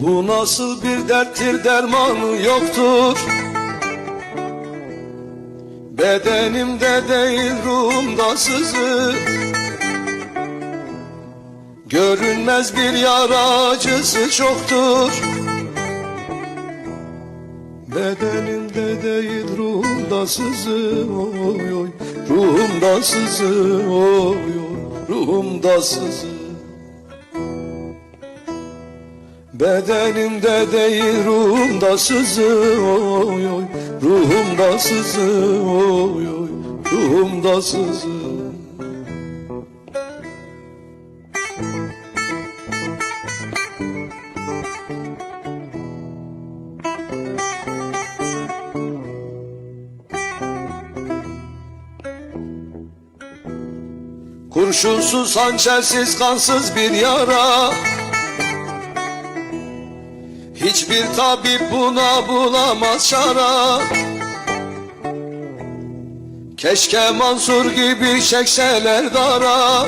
Bu nasıl bir derttir dermanı yoktur? Bedenimde değil ruhumda sızı. Görünmez bir yara acısı çoktur. Bedenimde değil ruhumda sızı. Oy oy. Ruhumda sızı. Oy oy. Ruhumda sızı Bedenimde değil ruhumda sızı oy oy. Ruhumda sızı oy oy. Ruhumda sızı. Kurşunsuz, hançersiz, kansız bir yara Hiçbir tabip buna bulamaz şara. Keşke Mansur gibi çekseler dara.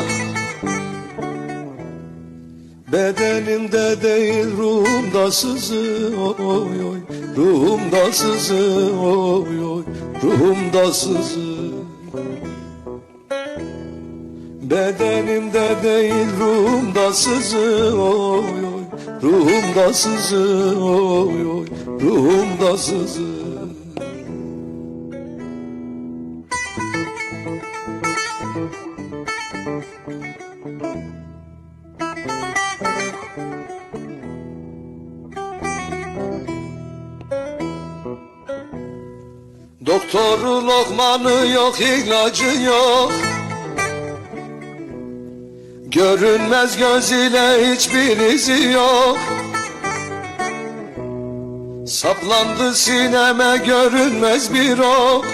Bedenimde değil ruhumda sızı oy oy. Ruhumda sızı oy oy. Ruhumda sızı. Bedenimde değil ruhumda sızı oy oy Ruhumda sızı oy oy Ruhumda sızı. Doktoru lokmanı yok ilacı yok Görünmez göz ile hiçbir izi yok. Saplandı sineme görünmez bir ok.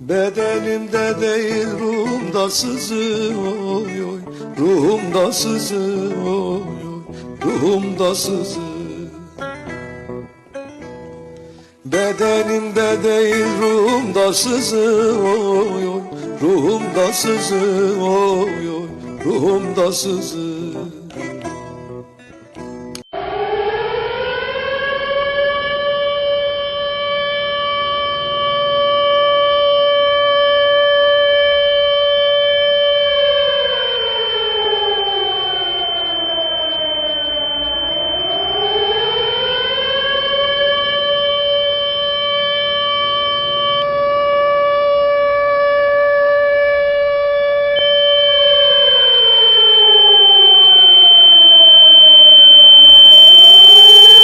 Bedenimde değil ruhumda sızı oy oy. Ruhumda sızı oy oy. Ruhumda sızı. Bedenimde değil ruhumda sızı oy oy Ruhumda sızı oy oy. Ruhumda sızı